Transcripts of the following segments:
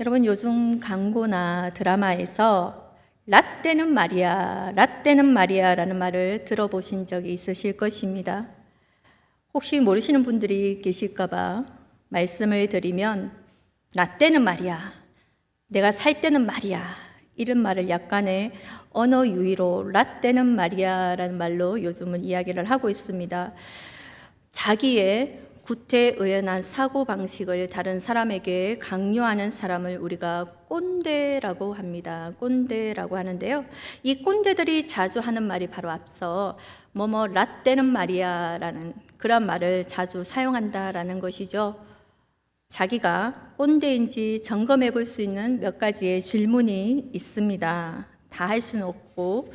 여러분 요즘 광고나 드라마에서 라떼는 말이야, 라떼는 말이야 라는 말을 들어보신 적이 있으실 것입니다. 혹시 모르시는 분들이 계실까봐 말씀을 드리면 라떼는 말이야, 내가 살 때는 말이야 이런 말을 약간의 언어 유희로 라떼는 말이야 라는 말로 요즘은 이야기를 하고 있습니다. 자기의 구태의연한 사고 방식을 다른 사람에게 강요하는 사람을 우리가 꼰대라고 합니다. 꼰대라고 하는데요. 이 꼰대들이 자주 하는 말이 바로 앞서 뭐뭐 라떼는 말이야라는 그런 말을 자주 사용한다라는 것이죠. 자기가 꼰대인지 점검해 볼 수 있는 몇 가지의 질문이 있습니다. 다 할 수는 없고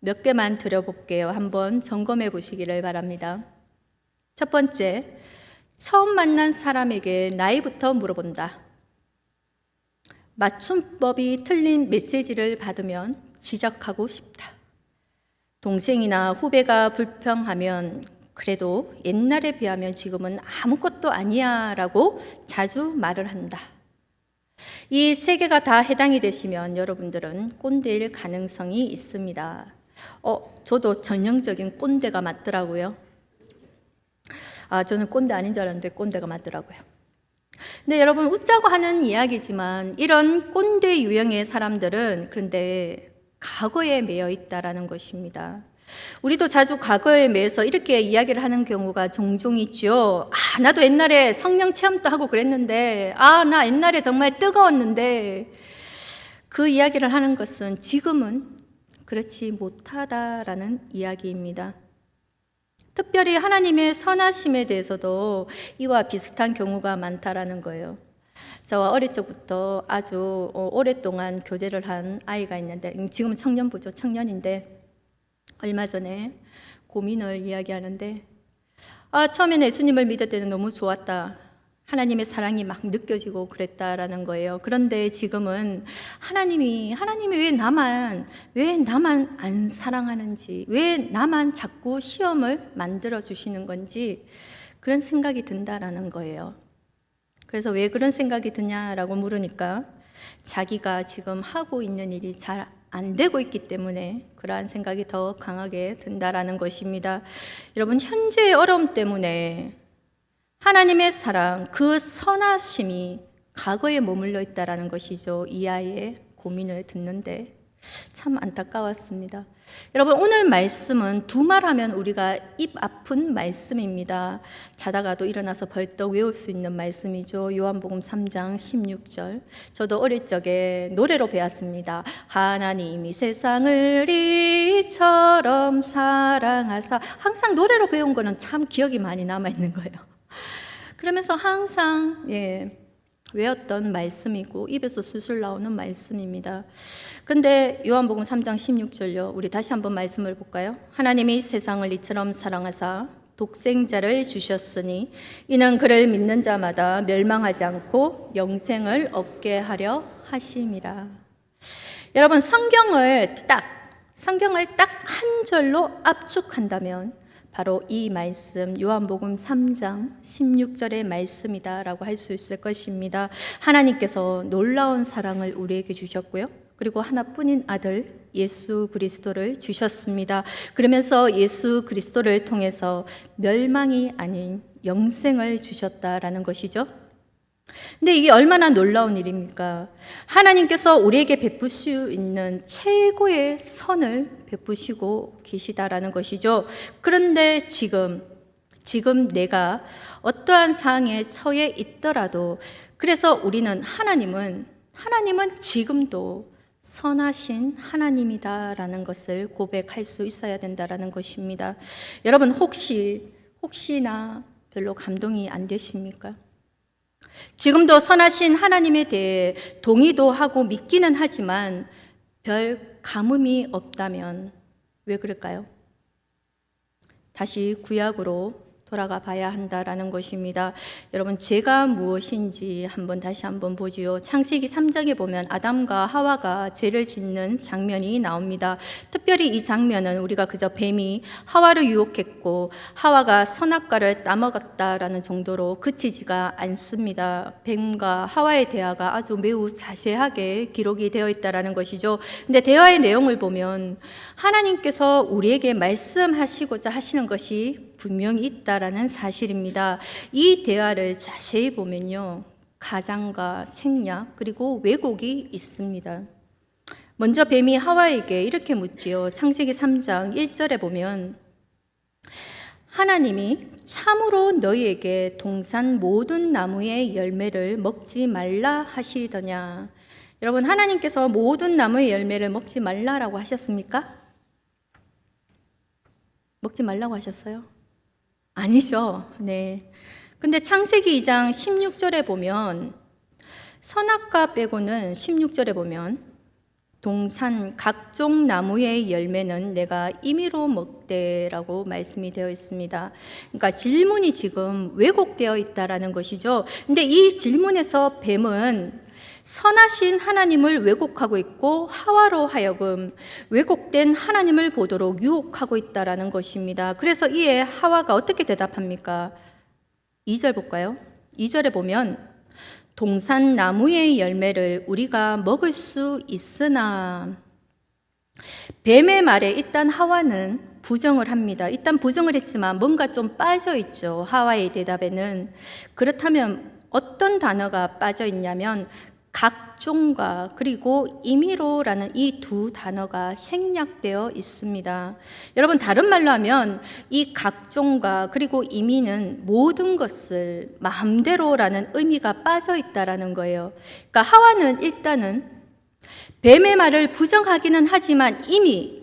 몇 개만 드려볼게요. 한번 점검해 보시기를 바랍니다. 첫 번째, 처음 만난 사람에게 나이부터 물어본다. 맞춤법이 틀린 메시지를 받으면 지적하고 싶다. 동생이나 후배가 불평하면 그래도 옛날에 비하면 지금은 아무것도 아니야 라고 자주 말을 한다. 이 세 개가 다 해당이 되시면 여러분들은 꼰대일 가능성이 있습니다. 어, 저도 전형적인 꼰대가 맞더라고요. 아, 저는 꼰대 아닌 줄 알았는데 꼰대가 맞더라고요. 근데 여러분 웃자고 하는 이야기지만 이런 꼰대 유형의 사람들은 그런데 과거에 매여 있다라는 것입니다. 우리도 자주 과거에 매여서 이렇게 이야기를 하는 경우가 종종 있죠. 아, 나도 옛날에 성령 체험도 하고 그랬는데, 아, 나 옛날에 정말 뜨거웠는데, 그 이야기를 하는 것은 지금은 그렇지 못하다라는 이야기입니다. 특별히 하나님의 선하심에 대해서도 이와 비슷한 경우가 많다라는 거예요. 저와 어릴 적부터 아주 어, 오랫동안 교제를 한 아이가 있는데 지금은 청년부죠. 청년인데 얼마 전에 고민을 이야기하는데 아, 처음에는 예수님을 믿을 때는 너무 좋았다. 하나님의 사랑이 막 느껴지고 그랬다라는 거예요. 그런데 지금은 하나님이 하나님이 왜 나만 왜 나만 안 사랑하는지, 왜 나만 자꾸 시험을 만들어 주시는 건지 그런 생각이 든다라는 거예요. 그래서 왜 그런 생각이 드냐라고 물으니까 자기가 지금 하고 있는 일이 잘 안 되고 있기 때문에 그러한 생각이 더 강하게 든다라는 것입니다. 여러분 현재의 어려움 때문에 하나님의 사랑, 그 선하심이 과거에 머물러 있다라는 것이죠. 이 아이의 고민을 듣는데 참 안타까웠습니다. 여러분 오늘 말씀은 두말하면 우리가 입 아픈 말씀입니다. 자다가도 일어나서 벌떡 외울 수 있는 말씀이죠. 요한복음 3장 16절. 저도 어릴 적에 노래로 배웠습니다. 하나님이 세상을 이처럼 사랑하사 항상 노래로 배운 거는 참 기억이 많이 남아 있는 거예요. 그러면서 항상 예, 외웠던 말씀이고 입에서 술술 나오는 말씀입니다. 근데 요한복음 3장 16절요. 우리 다시 한번 말씀을 볼까요? 하나님이 세상을 이처럼 사랑하사 독생자를 주셨으니 이는 그를 믿는 자마다 멸망하지 않고 영생을 얻게 하려 하심이라. 여러분 성경을 딱 성경을 딱 한 절로 압축한다면 바로 이 말씀 요한복음 3장 16절의 말씀이다라고 할 수 있을 것입니다. 하나님께서 놀라운 사랑을 우리에게 주셨고요. 그리고 하나뿐인 아들 예수 그리스도를 주셨습니다. 그러면서 예수 그리스도를 통해서 멸망이 아닌 영생을 주셨다라는 것이죠. 근데 이게 얼마나 놀라운 일입니까? 하나님께서 우리에게 베풀 수 있는 최고의 선을 베푸시고 계시다라는 것이죠. 그런데 지금, 지금 내가 어떠한 상황에 처해 있더라도, 그래서 우리는 하나님은, 하나님은 지금도 선하신 하나님이다라는 것을 고백할 수 있어야 된다라는 것입니다. 여러분, 혹시, 혹시나 별로 감동이 안 되십니까? 지금도 선하신 하나님에 대해 동의도 하고 믿기는 하지만 별 감흥이 없다면 왜 그럴까요? 다시 구약으로 돌아가 봐야 한다라는 것입니다. 여러분 제가 무엇인지 한번 다시 한번 보지요. 창세기 3장에 보면 아담과 하와가 죄를 짓는 장면이 나옵니다. 특별히 이 장면은 우리가 그저 뱀이 하와를 유혹했고 하와가 선악과를 따먹었다라는 정도로 그치지가 않습니다. 뱀과 하와의 대화가 아주 매우 자세하게 기록이 되어 있다라는 것이죠. 근데 대화의 내용을 보면 하나님께서 우리에게 말씀하시고자 하시는 것이 분명히 있다라는 사실입니다. 이 대화를 자세히 보면요. 가장과 생략 그리고 왜곡이 있습니다. 먼저 뱀이 하와에게 이렇게 묻지요. 창세기 3장 1절에 보면 하나님이 참으로 너희에게 동산 모든 나무의 열매를 먹지 말라 하시더냐. 여러분 하나님께서 모든 나무의 열매를 먹지 말라라고 하셨습니까? 먹지 말라고 하셨어요? 아니죠. 네. 근데 창세기 2장 16절에 보면 선악과 빼고는 16절에 보면 동산 각종 나무의 열매는 내가 임의로 먹되라고 말씀이 되어 있습니다. 그러니까 질문이 지금 왜곡되어 있다라는 것이죠. 근데 이 질문에서 뱀은 선하신 하나님을 왜곡하고 있고 하와로 하여금 왜곡된 하나님을 보도록 유혹하고 있다라는 것입니다. 그래서 이에 하와가 어떻게 대답합니까? 2절 볼까요? 2절에 보면 동산 나무의 열매를 우리가 먹을 수 있으나 뱀의 말에 일단 하와는 부정을 합니다. 일단 부정을 했지만 뭔가 좀 빠져 있죠. 하와의 대답에는 그렇다면 어떤 단어가 빠져 있냐면 각종과 그리고 임의로라는 이 두 단어가 생략되어 있습니다. 여러분 다른 말로 하면 이 각종과 그리고 임의는 모든 것을 마음대로라는 의미가 빠져 있다라는 거예요. 그러니까 하와는 일단은 뱀의 말을 부정하기는 하지만 이미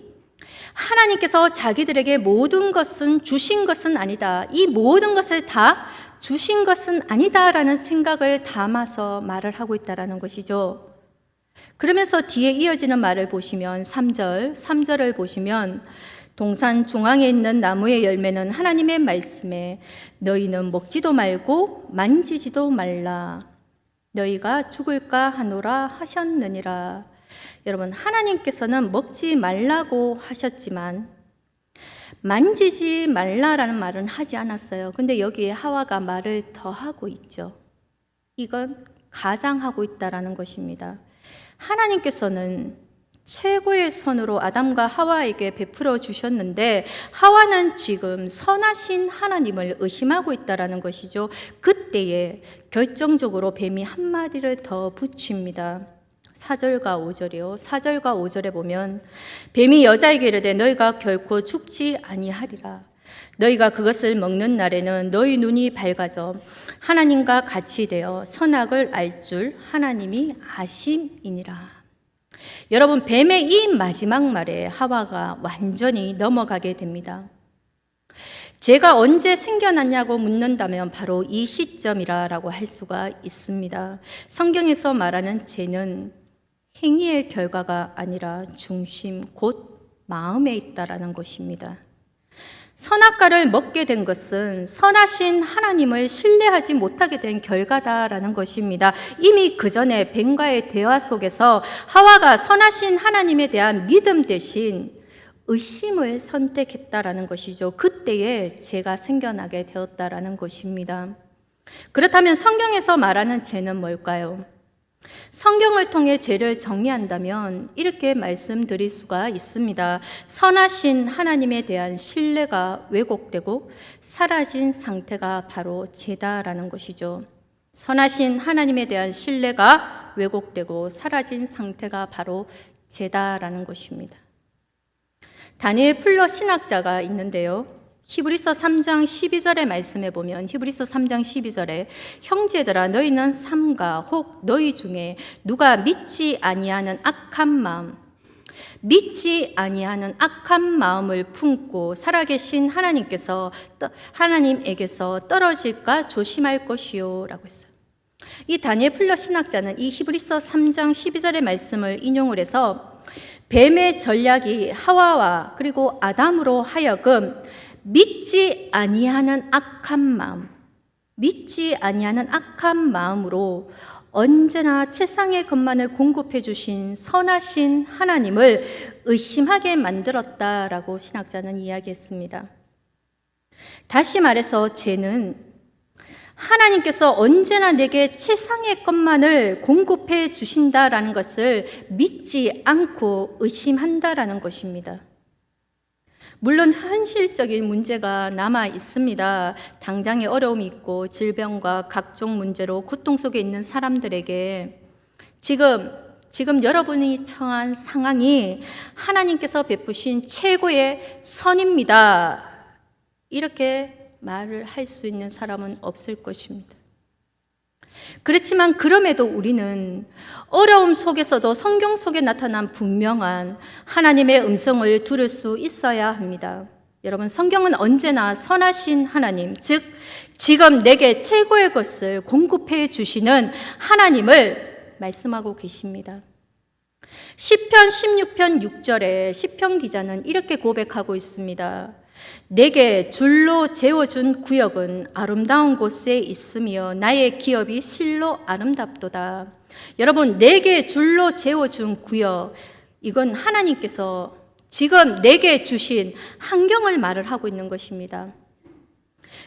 하나님께서 자기들에게 모든 것은 주신 것은 아니다. 이 모든 것을 다 주신 것은 아니다라는 생각을 담아서 말을 하고 있다라는 것이죠. 그러면서 뒤에 이어지는 말을 보시면 3절, 3절을 보시면 동산 중앙에 있는 나무의 열매는 하나님의 말씀에 너희는 먹지도 말고 만지지도 말라. 너희가 죽을까 하노라 하셨느니라. 여러분, 하나님께서는 먹지 말라고 하셨지만 만지지 말라라는 말은 하지 않았어요. 근데 여기에 하와가 말을 더 하고 있죠. 이건 가장하고 있다라는 것입니다. 하나님께서는 최고의 선으로 아담과 하와에게 베풀어 주셨는데 하와는 지금 선하신 하나님을 의심하고 있다라는 것이죠. 그때에 결정적으로 뱀이 한 마디를 더 붙입니다. 4절과 5절이요. 4절과 5절에 보면 뱀이 여자에게 이르되 너희가 결코 죽지 아니하리라. 너희가 그것을 먹는 날에는 너희 눈이 밝아져 하나님과 같이 되어 선악을 알 줄 하나님이 아심이니라. 여러분 뱀의 이 마지막 말에 하와가 완전히 넘어가게 됩니다. 제가 언제 생겨났냐고 묻는다면 바로 이 시점이라라고 할 수가 있습니다. 성경에서 말하는 죄는 행위의 결과가 아니라 중심 곧 마음에 있다라는 것입니다. 선악과를 먹게 된 것은 선하신 하나님을 신뢰하지 못하게 된 결과다라는 것입니다. 이미 그 전에 뱀과의 대화 속에서 하와가 선하신 하나님에 대한 믿음 대신 의심을 선택했다라는 것이죠. 그때에 죄가 생겨나게 되었다라는 것입니다. 그렇다면 성경에서 말하는 죄는 뭘까요? 성경을 통해 죄를 정리한다면 이렇게 말씀드릴 수가 있습니다. 선하신 하나님에 대한 신뢰가 왜곡되고 사라진 상태가 바로 죄다라는 것이죠. 선하신 하나님에 대한 신뢰가 왜곡되고 사라진 상태가 바로 죄다라는 것입니다. 다니엘 플러 신학자가 있는데요. 히브리서 3장 12절의 말씀에 보면 히브리서 3장 12절에 형제들아 너희는 삼가 혹 너희 중에 누가 믿지 아니하는 악한 마음 믿지 아니하는 악한 마음을 품고 살아계신 하나님께서 하나님에게서 떨어질까 조심할 것이요라고 했어요. 이 다니엘 플러 신학자는 이 히브리서 3장 12절의 말씀을 인용을 해서 뱀의 전략이 하와와 그리고 아담으로 하여금 믿지 아니하는 악한 마음, 믿지 아니하는 악한 마음으로 언제나 세상의 것만을 공급해 주신 선하신 하나님을 의심하게 만들었다라고 신학자는 이야기했습니다. 다시 말해서 죄는 하나님께서 언제나 내게 최상의 것만을 공급해 주신다라는 것을 믿지 않고 의심한다라는 것입니다. 물론 현실적인 문제가 남아 있습니다. 당장의 어려움이 있고 질병과 각종 문제로 고통 속에 있는 사람들에게 지금 지금 여러분이 처한 상황이 하나님께서 베푸신 최고의 선입니다. 이렇게 말을 할 수 있는 사람은 없을 것입니다. 그렇지만 그럼에도 우리는 어려움 속에서도 성경 속에 나타난 분명한 하나님의 음성을 들을 수 있어야 합니다. 여러분, 성경은 언제나 선하신 하나님, 즉, 지금 내게 최고의 것을 공급해 주시는 하나님을 말씀하고 계십니다. 10편 16편 6절에 시편 기자는 이렇게 고백하고 있습니다. 내게 줄로 재워준 구역은 아름다운 곳에 있으며 나의 기업이 실로 아름답도다. 여러분, 내게 줄로 재워준 구역, 이건 하나님께서 지금 내게 주신 환경을 말을 하고 있는 것입니다.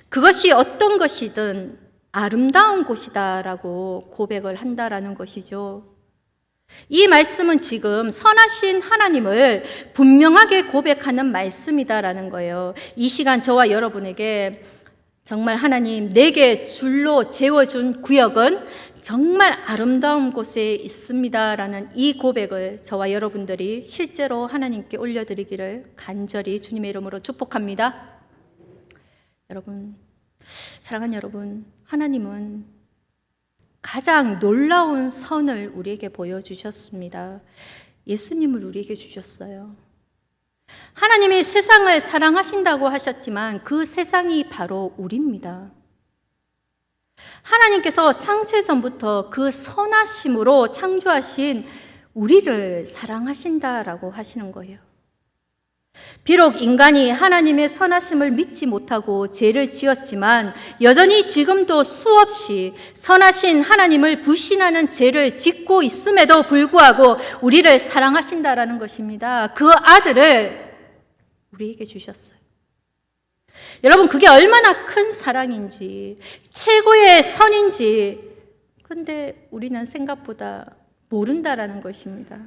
그것이 어떤 것이든 아름다운 곳이다라고 고백을 한다라는 것이죠. 이 말씀은 지금 선하신 하나님을 분명하게 고백하는 말씀이다라는 거예요. 이 시간 저와 여러분에게 정말 하나님 내게 줄로 재워준 구역은 정말 아름다운 곳에 있습니다라는 이 고백을 저와 여러분들이 실제로 하나님께 올려드리기를 간절히 주님의 이름으로 축복합니다. 여러분, 사랑하는 여러분, 하나님은 가장 놀라운 선을 우리에게 보여주셨습니다. 예수님을 우리에게 주셨어요. 하나님이 세상을 사랑하신다고 하셨지만 그 세상이 바로 우리입니다. 하나님께서 창세전부터 그 선하심으로 창조하신 우리를 사랑하신다라고 하시는 거예요. 비록 인간이 하나님의 선하심을 믿지 못하고 죄를 지었지만 여전히 지금도 수없이 선하신 하나님을 불신하는 죄를 짓고 있음에도 불구하고 우리를 사랑하신다라는 것입니다. 그 아들을 우리에게 주셨어요. 여러분, 그게 얼마나 큰 사랑인지, 최고의 선인지, 근데 우리는 생각보다 모른다라는 것입니다.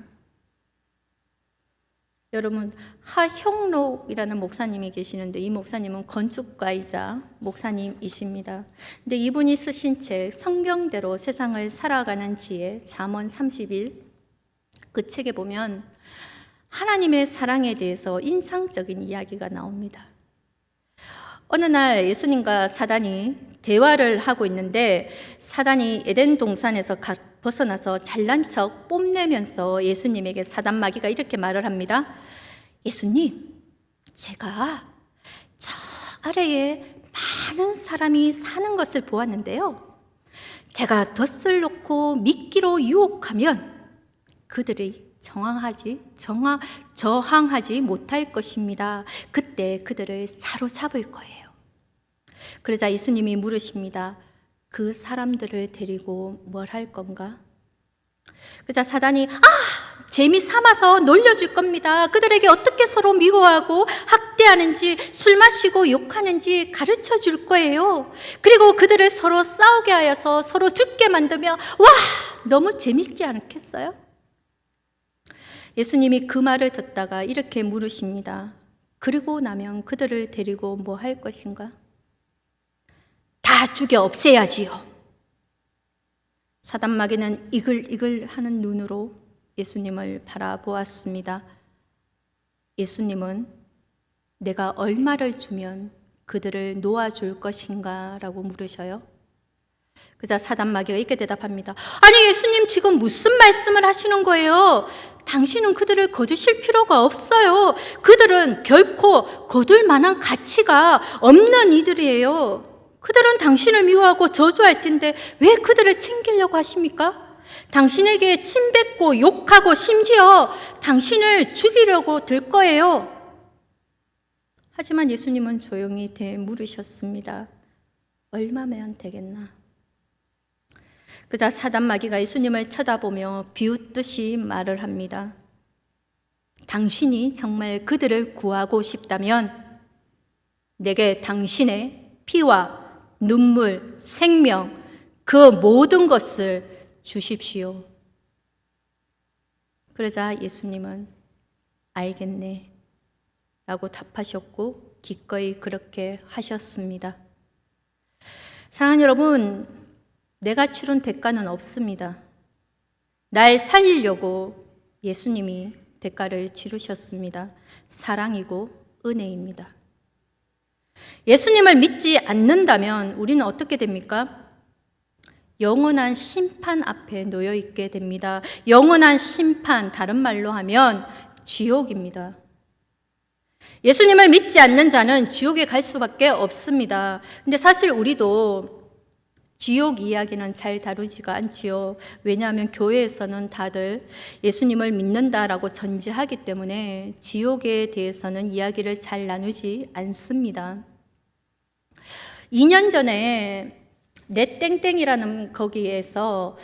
여러분 하형록이라는 목사님이 계시는데 이 목사님은 건축가이자 목사님이십니다. 근데 이분이 쓰신 책 성경대로 세상을 살아가는 지혜 잠언 30일 그 책에 보면 하나님의 사랑에 대해서 인상적인 이야기가 나옵니다. 어느 날 예수님과 사단이 대화를 하고 있는데 사단이 에덴 동산에서 벗어나서 잘난 척 뽐내면서 예수님에게 사단 마귀가 이렇게 말을 합니다. 예수님, 제가 저 아래에 많은 사람이 사는 것을 보았는데요. 제가 덫을 놓고 미끼로 유혹하면 그들이 정황하지, 정하, 저항하지 못할 것입니다. 그때 그들을 사로잡을 거예요. 그러자 예수님이 물으십니다. 그 사람들을 데리고 뭘 할 건가? 그자 사단이 아 재미 삼아서 놀려줄 겁니다. 그들에게 어떻게 서로 미워하고 학대하는지 술 마시고 욕하는지 가르쳐 줄 거예요. 그리고 그들을 서로 싸우게 하여서 서로 죽게 만들며 와 너무 재밌지 않겠어요? 예수님이 그 말을 듣다가 이렇게 물으십니다. 그리고 나면 그들을 데리고 뭐 할 것인가? 다 죽여 없애야지요. 사단 마귀는 이글이글 하는 눈으로 예수님을 바라보았습니다. 예수님은 내가 얼마를 주면 그들을 놓아줄 것인가? 라고 물으셔요. 그자 사단 마귀가 이렇게 대답합니다. 아니, 예수님 지금 무슨 말씀을 하시는 거예요? 당신은 그들을 거두실 필요가 없어요. 그들은 결코 거둘 만한 가치가 없는 이들이에요. 그들은 당신을 미워하고 저주할 텐데 왜 그들을 챙기려고 하십니까? 당신에게 침뱉고 욕하고 심지어 당신을 죽이려고 들 거예요. 하지만 예수님은 조용히 되물으셨습니다. 얼마면 되겠나? 그자 사단 마귀가 예수님을 쳐다보며 비웃듯이 말을 합니다. 당신이 정말 그들을 구하고 싶다면 내게 당신의 피와 눈물, 생명, 그 모든 것을 주십시오. 그러자 예수님은 알겠네. 라고 답하셨고, 기꺼이 그렇게 하셨습니다. 사랑하는 여러분, 내가 치른 대가는 없습니다. 날 살리려고 예수님이 대가를 치르셨습니다. 사랑이고 은혜입니다. 예수님을 믿지 않는다면 우리는 어떻게 됩니까? 영원한 심판 앞에 놓여 있게 됩니다. 영원한 심판, 다른 말로 하면 지옥입니다. 예수님을 믿지 않는 자는 지옥에 갈 수밖에 없습니다. 근데 사실 우리도 지옥 이야기는 잘 다루지가 않지요. 왜냐하면 교회에서는 다들 예수님을 믿는다라고 전제하기 때문에 지옥에 대해서는 이야기를 잘 나누지 않습니다. 2년 전에 내 땡땡이라는 거기에서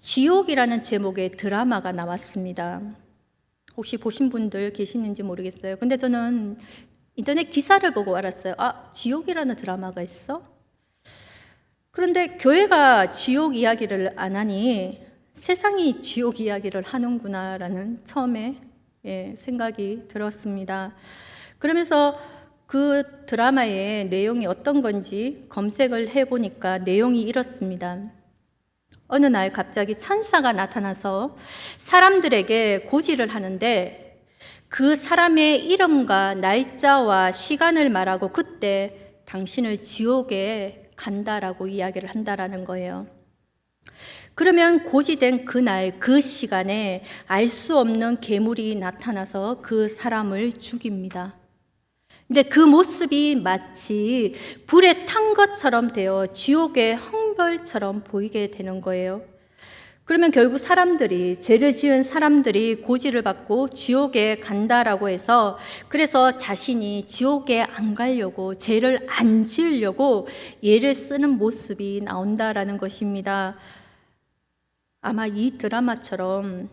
지옥이라는 제목의 드라마가 나왔습니다. 혹시 보신 분들 계시는지 모르겠어요. 근데 저는 인터넷 기사를 보고 알았어요. 아, 지옥이라는 드라마가 있어? 그런데 교회가 지옥 이야기를 안 하니 세상이 지옥 이야기를 하는구나라는 처음에 예, 생각이 들었습니다. 그러면서 그 드라마의 내용이 어떤 건지 검색을 해보니까 내용이 이렇습니다. 어느 날 갑자기 천사가 나타나서 사람들에게 고지를 하는데 그 사람의 이름과 날짜와 시간을 말하고 그때 당신을 지옥에 간다라고 이야기를 한다라는 거예요. 그러면 고지된 그날 그 시간에 알 수 없는 괴물이 나타나서 그 사람을 죽입니다. 근데 그 모습이 마치 불에 탄 것처럼 되어 지옥의 헝벌처럼 보이게 되는 거예요. 그러면 결국 사람들이, 죄를 지은 사람들이 고지를 받고 지옥에 간다라고 해서 그래서 자신이 지옥에 안 가려고 죄를 안 지으려고 예를 쓰는 모습이 나온다라는 것입니다. 아마 이 드라마처럼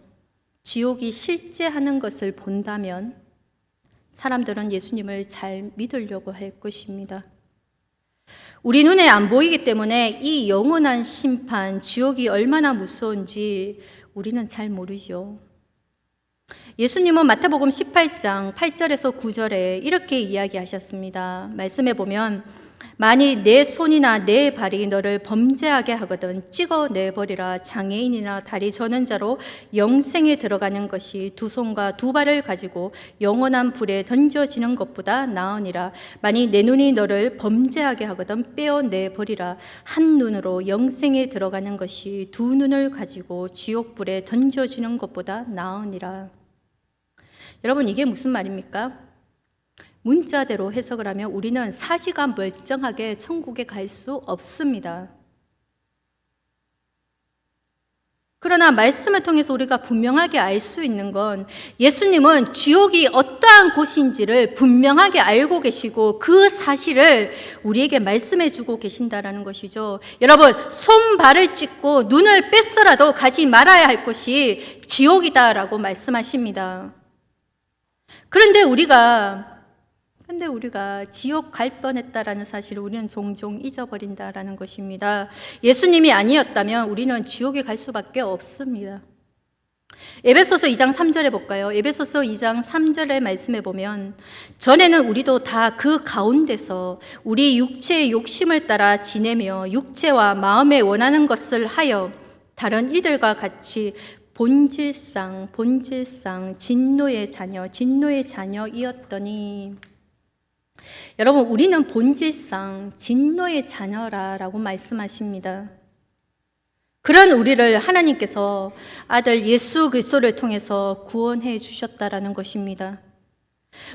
지옥이 실제 하는 것을 본다면 사람들은 예수님을 잘 믿으려고 할 것입니다. 우리 눈에 안 보이기 때문에 이 영원한 심판, 지옥이 얼마나 무서운지 우리는 잘 모르죠. 예수님은 마태복음 18장 8절에서 9절에 이렇게 이야기하셨습니다. 말씀해 보면 만일 내 손이나 내 발이 너를 범죄하게 하거든. 찍어 내버리라. 장애인이나 다리 저는 자로 영생에 들어가는 것이 두 손과 두 발을 가지고 영원한 불에 던져지는 것보다 나으니라. 만일 내 눈이 너를 범죄하게 하거든 빼어 내버리라. 한 눈으로 영생에 들어가는 것이 두 눈을 가지고 지옥 불에 던져지는 것보다 나으니라. 여러분 이게 무슨 말입니까? 문자대로 해석을 하면 우리는 사시가 멀쩡하게 천국에 갈 수 없습니다. 그러나 말씀을 통해서 우리가 분명하게 알 수 있는 건 예수님은 지옥이 어떠한 곳인지를 분명하게 알고 계시고 그 사실을 우리에게 말씀해 주고 계신다라는 것이죠. 여러분, 손 발을 찢고 눈을 뺐어라도 가지 말아야 할 곳이 지옥이다라고 말씀하십니다. 그런데 우리가 근데 우리가 지옥 갈 뻔했다라는 사실을 우리는 종종 잊어버린다라는 것입니다. 예수님이 아니었다면 우리는 지옥에 갈 수밖에 없습니다. 에베소서 2장 3절에 볼까요? 에베소서 2장 3절에 말씀해 보면 전에는 우리도 다 그 가운데서 우리 육체의 욕심을 따라 지내며 육체와 마음에 원하는 것을 하여 다른 이들과 같이 본질상 본질상 진노의 자녀 진노의 자녀이었더니 여러분, 우리는 본질상 진노의 자녀라라고 말씀하십니다. 그런 우리를 하나님께서 아들 예수 그리스도를 통해서 구원해 주셨다라는 것입니다.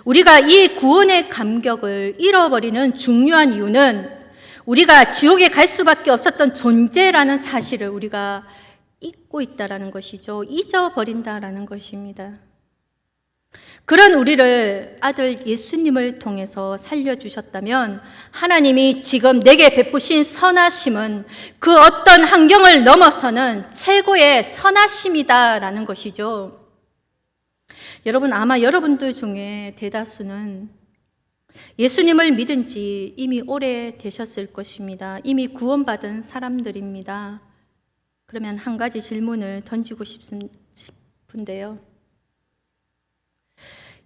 우리가 이 구원의 감격을 잃어버리는 중요한 이유는 우리가 지옥에 갈 수밖에 없었던 존재라는 사실을 우리가 잊고 있다라는 것이죠. 잊어버린다라는 것입니다. 그런 우리를 아들 예수님을 통해서 살려주셨다면 하나님이 지금 내게 베푸신 선하심은 그 어떤 환경을 넘어서는 최고의 선하심이다라는 것이죠. 여러분, 아마 여러분들 중에 대다수는 예수님을 믿은 지 이미 오래 되셨을 것입니다. 이미 구원받은 사람들입니다. 그러면 한 가지 질문을 던지고 싶은데요.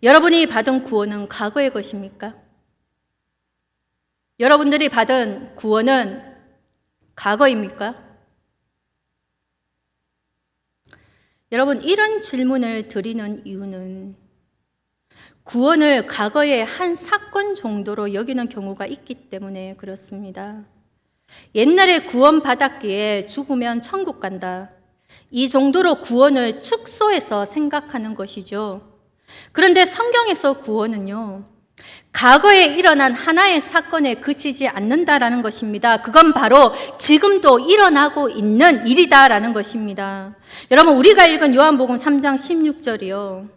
여러분이 받은 구원은 과거의 것입니까? 여러분들이 받은 구원은 과거입니까? 여러분, 이런 질문을 드리는 이유는 구원을 과거의 한 사건 정도로 여기는 경우가 있기 때문에 그렇습니다. 옛날에 구원받았기에 죽으면 천국 간다. 이 정도로 구원을 축소해서 생각하는 것이죠. 그런데 성경에서 구원은요, 과거에 일어난 하나의 사건에 그치지 않는다라는 것입니다. 그건 바로 지금도 일어나고 있는 일이다라는 것입니다. 여러분, 우리가 읽은 요한복음 3장 16절이요.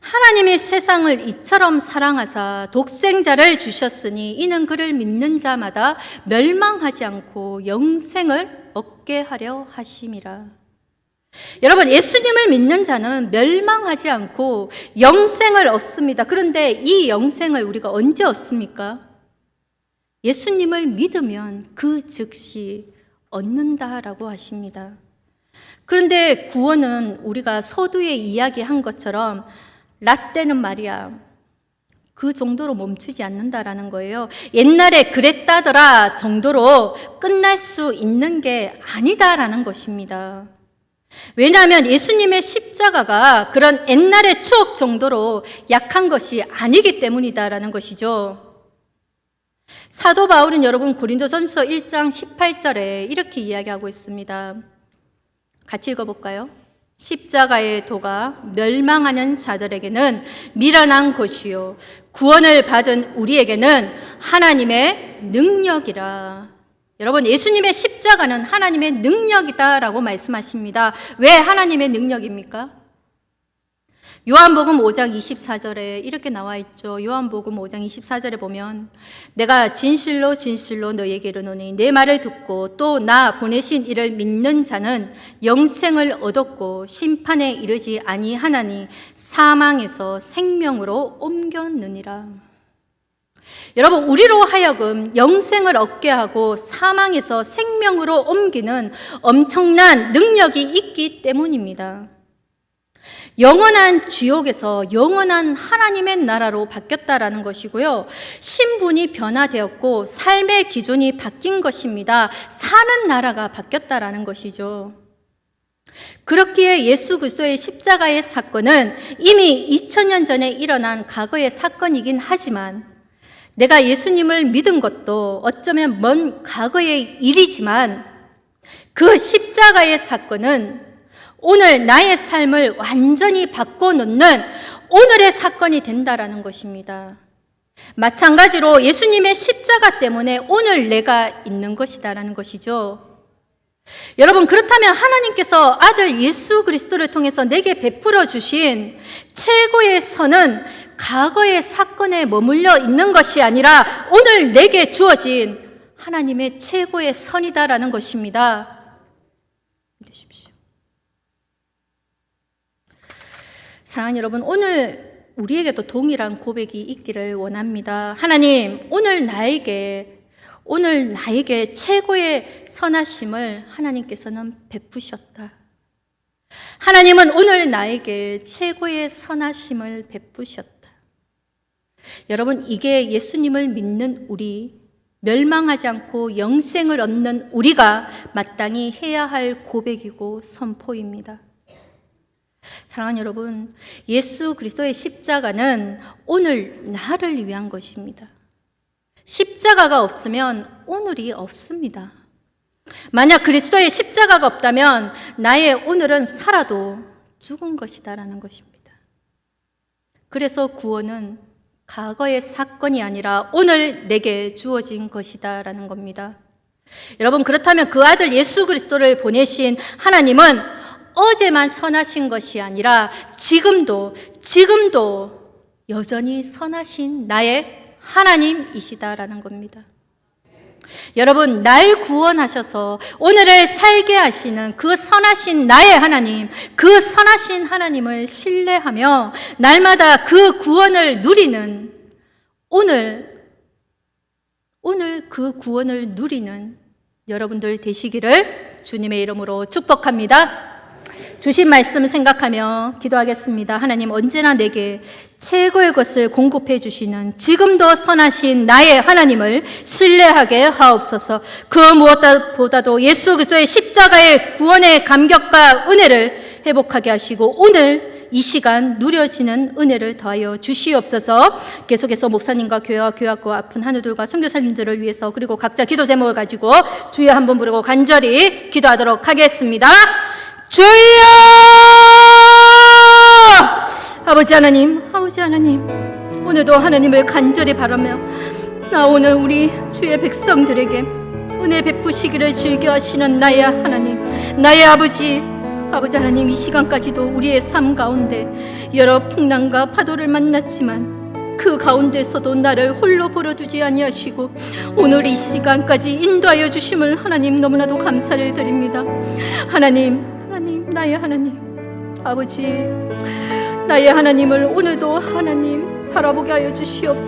하나님이 세상을 이처럼 사랑하사 독생자를 주셨으니 이는 그를 믿는 자마다 멸망하지 않고 영생을 얻게 하려 하심이라. 여러분, 예수님을 믿는 자는 멸망하지 않고 영생을 얻습니다. 그런데 이 영생을 우리가 언제 얻습니까? 예수님을 믿으면 그 즉시 얻는다라고 하십니다. 그런데 구원은 우리가 서두에 이야기한 것처럼 라떼는 말이야. 그 정도로 멈추지 않는다라는 거예요. 옛날에 그랬다더라 정도로 끝날 수 있는 게 아니다라는 것입니다. 왜냐하면 예수님의 십자가가 그런 옛날의 추억 정도로 약한 것이 아니기 때문이다라는 것이죠. 사도 바울은 여러분 고린도전서 1장 18절에 이렇게 이야기하고 있습니다. 같이 읽어볼까요? 십자가의 도가 멸망하는 자들에게는 미련한 것이요 구원을 받은 우리에게는 하나님의 능력이라. 여러분, 예수님의 십자가는 하나님의 능력이다라고 말씀하십니다. 왜 하나님의 능력입니까? 요한복음 5장 24절에 이렇게 나와 있죠. 요한복음 5장 24절에 보면 내가 진실로 진실로 너에게 이르노니 내 말을 듣고 또 나 보내신 이를 믿는 자는 영생을 얻었고 심판에 이르지 아니하나니 사망에서 생명으로 옮겼느니라. 여러분, 우리로 하여금 영생을 얻게 하고 사망에서 생명으로 옮기는 엄청난 능력이 있기 때문입니다. 영원한 지옥에서 영원한 하나님의 나라로 바뀌었다라는 것이고요. 신분이 변화되었고 삶의 기준이 바뀐 것입니다. 사는 나라가 바뀌었다라는 것이죠. 그렇기에 예수 그리스도의 십자가의 사건은 이미 2000년 전에 일어난 과거의 사건이긴 하지만 내가 예수님을 믿은 것도 어쩌면 먼 과거의 일이지만 그 십자가의 사건은 오늘 나의 삶을 완전히 바꿔놓는 오늘의 사건이 된다라는 것입니다. 마찬가지로 예수님의 십자가 때문에 오늘 내가 있는 것이다라는 것이죠. 여러분, 그렇다면 하나님께서 아들 예수 그리스도를 통해서 내게 베풀어 주신 최고의 선은 과거의 사건에 머물러 있는 것이 아니라 오늘 내게 주어진 하나님의 최고의 선이다라는 것입니다. 믿으십시오. 사랑하는 여러분, 오늘 우리에게도 동일한 고백이 있기를 원합니다. 하나님, 오늘 나에게 오늘 나에게 최고의 선하심을 하나님께서는 베푸셨다. 하나님은 오늘 나에게 최고의 선하심을 베푸셨다. 여러분, 이게 예수님을 믿는 우리, 멸망하지 않고 영생을 얻는 우리가 마땅히 해야 할 고백이고 선포입니다. 사랑하는 여러분, 예수 그리스도의 십자가는 오늘 나를 위한 것입니다. 십자가가 없으면 오늘이 없습니다. 만약 그리스도의 십자가가 없다면 나의 오늘은 살아도 죽은 것이다라는 것입니다. 그래서 구원은 과거의 사건이 아니라 오늘 내게 주어진 것이다 라는 겁니다. 여러분 그렇다면 그 아들 예수 그리스도를 보내신 하나님은 어제만 선하신 것이 아니라 지금도, 지금도 여전히 선하신 나의 하나님이시다라는 겁니다. 여러분, 날 구원하셔서 오늘을 살게 하시는 그 선하신 나의 하나님, 그 선하신 하나님을 신뢰하며 날마다 그 구원을 누리는 오늘, 오늘 그 구원을 누리는 여러분들 되시기를 주님의 이름으로 축복합니다. 주신 말씀 생각하며 기도하겠습니다. 하나님 언제나 내게 최고의 것을 공급해 주시는 지금도 선하신 나의 하나님을 신뢰하게 하옵소서. 그 무엇보다도 예수 그리스도의 십자가의 구원의 감격과 은혜를 회복하게 하시고 오늘 이 시간 누려지는 은혜를 더하여 주시옵소서. 계속해서 목사님과 교회와 교회학교 아픈 하늘들과 선교사님들을 위해서 그리고 각자 기도 제목을 가지고 주여 한번 부르고 간절히 기도하도록 하겠습니다. 주여! 아버지 하나님, 아버지 하나님, 오늘도 하나님을 간절히 바라며 나오는 우리 주의 백성들에게 은혜 베푸시기를 즐겨하시는 나의 하나님, 나의 아버지, 아버지 하나님 이 시간까지도 우리의 삶 가운데 여러 풍랑과 파도를 만났지만 그 가운데서도 나를 홀로 버려두지 아니하시고 오늘 이 시간까지 인도하여 주심을 하나님 너무나도 감사를 드립니다. 하나님, 나의 하나님, 아버지, 나의 하나님을 오늘도 하나님 바라보게 하여 주시옵소서.